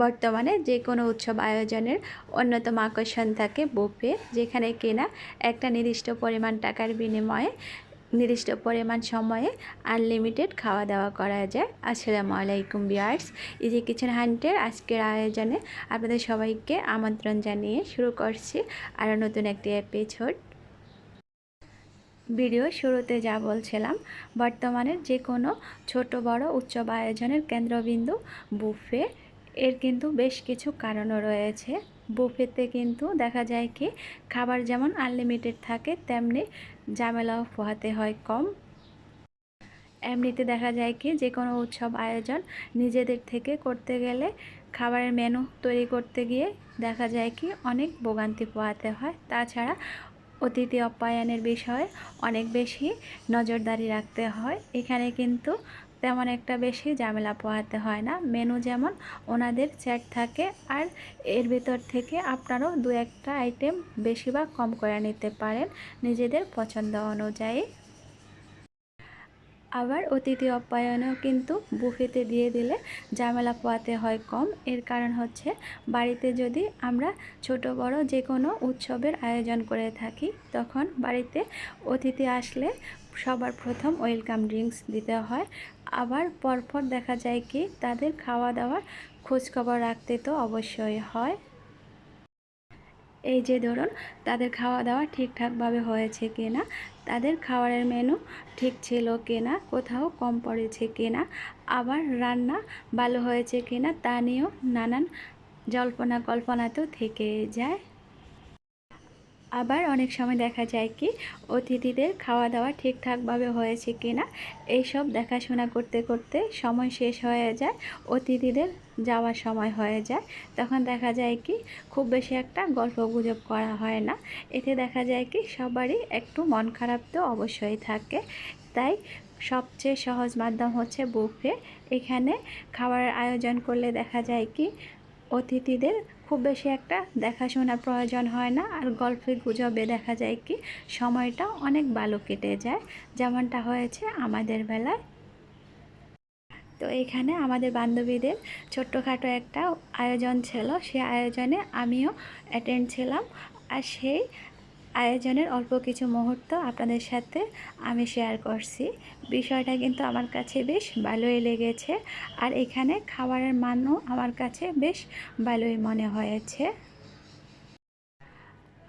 বর্তমানে যে কোনো উৎসব আয়োজনের অন্যতম আকর্ষণ থাকে বুফে যেখানে কেনা একটা নির্দিষ্ট পরিমাণ টাকার বিনিময়ে, নির্দিষ্ট পরিমাণ সময়ে আনলিমিটেড খাওয়া দাওয়া করা যায়। আসসালামু আলাইকুম বিয়ার্স ইজি কিচেন হান্টের আজকের আয়োজনে আপনাদের সবাইকে আমন্ত্রণ জানিয়ে শুরু করছি আরও নতুন একটি এপিসোড ভিডিও শুরুতে যা বলছিলাম, বর্তমানে যে কোনো ছোট বড় উৎসব আয়োজনের কেন্দ্রবিন্দু বুফে এর কিন্তু বেশ কিছু কারণও রয়েছে। বুফেতে কিন্তু দেখা যায় কি, খাবার যেমন আনলিমিটেড থাকে, তেমনি ঝামেলাও পোহাতে হয় কম। এমনিতে দেখা যায় কি যে কোনো উৎসব আয়োজন নিজেদের থেকে করতে গেলে খাবারের মেনু তৈরি করতে গিয়ে দেখা যায় কি, অনেক ভোগান্তি পোহাতে হয়। তাছাড়া অতিথি অপ্যায়নের বিষয়ে অনেক বেশি নজরদারি রাখতে হয়। এখানে কিন্তু তেমন একটা বেশি ঝামেলা পোহাতে হয় না। মেনু যেমন ওনাদের চ্যাট থাকে আর এর ভিতর থেকে আপনারাও দু একটা আইটেম বেশি বা কম করে নিতে পারেন নিজেদের পছন্দ অনুযায়ী। আবার অতিথি অপ্যায়নেও কিন্তু বুফেতে দিয়ে দিলে ঝামেলা পোয়াতে হয় কম। এর কারণ হচ্ছে বাড়িতে যদি আমরা ছোট, বড় যে কোনো উৎসবের আয়োজন করে থাকি, তখন বাড়িতে অতিথি আসলে সবার প্রথম ওয়েলকাম ড্রিঙ্কস দিতে হয়। আবার পরপর দেখা যায় কি, তাদের খাওয়া দাওয়ার খোঁজখবর রাখতে তো অবশ্যই হয়। এই যে ধরুন, তাদের খাওয়া দাওয়া ঠিকঠাকভাবে হয়েছে কিনা, তাদের খাবারের মেনু ঠিক ছিল কিনা, কোথাও কম পড়েছে কিনা, আবার রান্না ভালো হয়েছে কিনা, তা নিয়েও নানান জল্পনা কল্পনাতেও থেকে যায়। আবার অনেক সময় দেখা যায় কি, অতিথিদের খাওয়া দাওয়া ঠিকঠাকভাবে হয়েছে কি না এইসব দেখাশোনা করতে করতে সময় শেষ হয়ে যায়, অতিথিদের যাওয়ার সময় হয়ে যায়। তখন দেখা যায় কি, খুব বেশি একটা গল্প গুজব করা হয় না। এতে দেখা যায় কি, সবারই একটু মন খারাপ তো অবশ্যই থাকে। তাই সবচেয়ে সহজ মাধ্যম হচ্ছে বুফে। এখানে খাবারের আয়োজন করলে দেখা যায় কি, অতিথিদের খুব বেশি একটা দেখাশোনার প্রয়োজন হয় না। আর গল্পের গুজবে দেখা যায় কি, সময়টা অনেক ভালো কেটে যায়। যেমনটা হয়েছে আমাদের বেলায়। তো এখানে আমাদের বান্ধবীদের ছোট্টখাটো একটা আয়োজন ছিল। সে আয়োজনে আমিও অ্যাটেন্ড ছিলাম। আর সেই আয়োজনের অল্প কিছু মুহূর্ত আপনাদের সাথে আমি শেয়ার করছি। বিষয়টা কিন্তু আমার কাছে বেশ ভালোই লেগেছে আর এখানে খাবারের মানও আমার কাছে বেশ ভালোই মনে হয়েছে।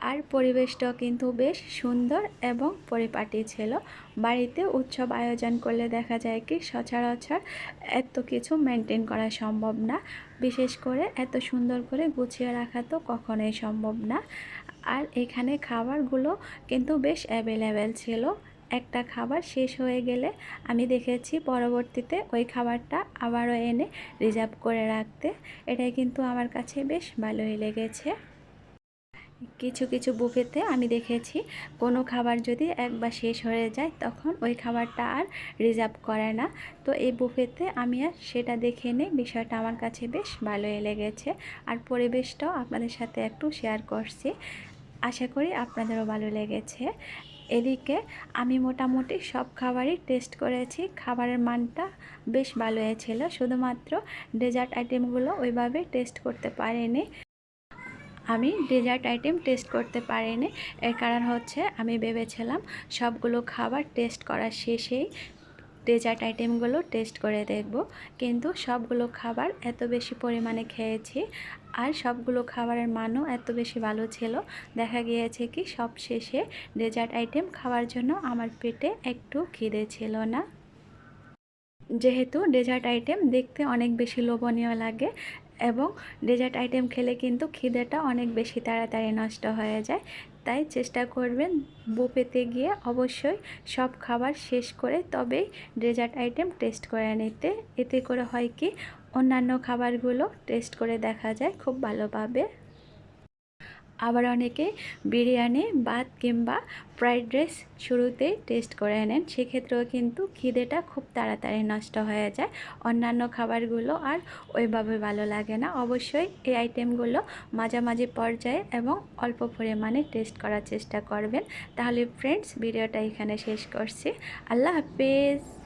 আর পরিবেশটাও কিন্তু বেশ সুন্দর এবং পরিপাটি ছিল। বাড়িতে উৎসব আয়োজন করলে দেখা যায় কি সচরাচর এত কিছু মেনটেন করা সম্ভব না। বিশেষ করে এত সুন্দর করে গুছিয়ে রাখা তো কখনোই সম্ভব না। আর এখানে খাবারগুলো কিন্তু বেশ অ্যাভেলেবেল ছিল। একটা খাবার শেষ হয়ে গেলে আমি দেখেছি পরবর্তীতে ওই খাবারটা আবারও এনে রিজার্ভ করে রাখতে। এটাই কিন্তু আমার কাছে বেশ ভালোই লেগেছে। কিছু কিছু বুফেতে আমি দেখেছি, কোনো খাবার যদি একবার শেষ হয়ে যায়, তখন ওই খাবারটা আর রিজার্ভ করে না। তো এই বুফেতে আমি আর সেটা দেখে নিই, বিষয়টা আমার কাছে বেশ ভালোই লেগেছে। আর পরিবেশটাও আপনাদের সাথে একটু শেয়ার করছি। আশা করি আপনাদেরও ভালো লেগেছে। এদিকে আমি মোটামুটি সব খাবারই টেস্ট করেছি। খাবারের মানটা বেশ ভালো হয়েছিল শুধুমাত্র ডেজার্ট আইটেমগুলো ওইভাবে টেস্ট করতে পারিনি। আমি ডেজার্ট আইটেম টেস্ট করতে পারিনি। এর কারণ হচ্ছে আমি ভেবেছিলাম সবগুলো খাবার টেস্ট করার শেষেই ডেজার্ট আইটেমগুলো টেস্ট করে দেখব। কিন্তু সবগুলো খাবার এত বেশি পরিমাণে খেয়েছি আর সবগুলো খাবারের মানও এত বেশি ভালো ছিল। দেখা গিয়েছে কি সব শেষে ডেজার্ট আইটেম খাওয়ার জন্য আমার পেটে একটু খিদে ছিল না। যেহেতু ডেজার্ট আইটেম দেখতে অনেক বেশি লোভনীয় লাগে এবং ডেজার্ট আইটেম খেলে কিন্তু খিদেটা অনেক বেশি তাড়াতাড়ি নষ্ট হয়ে যায়। তাই চেষ্টা করবেন বুফেতে গিয়ে অবশ্যই সব খাবার শেষ করে তবেই ডেজার্ট আইটেম টেস্ট করে নিতে। এতে করে হয় কি অন্যান্য খাবারগুলো টেস্ট করে দেখা যায়, খুব ভালোভাবে। আবার অনেকে বিরিয়ানি, ভাত কিংবা ফ্রাইড রাইস শুরুতেই টেস্ট করে নেন। সেক্ষেত্রেও কিন্তু খিদেটা খুব তাড়াতাড়ি নষ্ট হয়ে যায়। অন্যান্য খাবারগুলো আর ওইভাবে ভালো লাগে না। অবশ্যই এই আইটেমগুলো মাঝামাঝি পর্যায়ে এবং অল্প পরিমাণে টেস্ট করার চেষ্টা করবেন। তাহলে ফ্রেন্ডস ভিডিওটা এখানে শেষ করছি। আল্লাহ হাফিজ!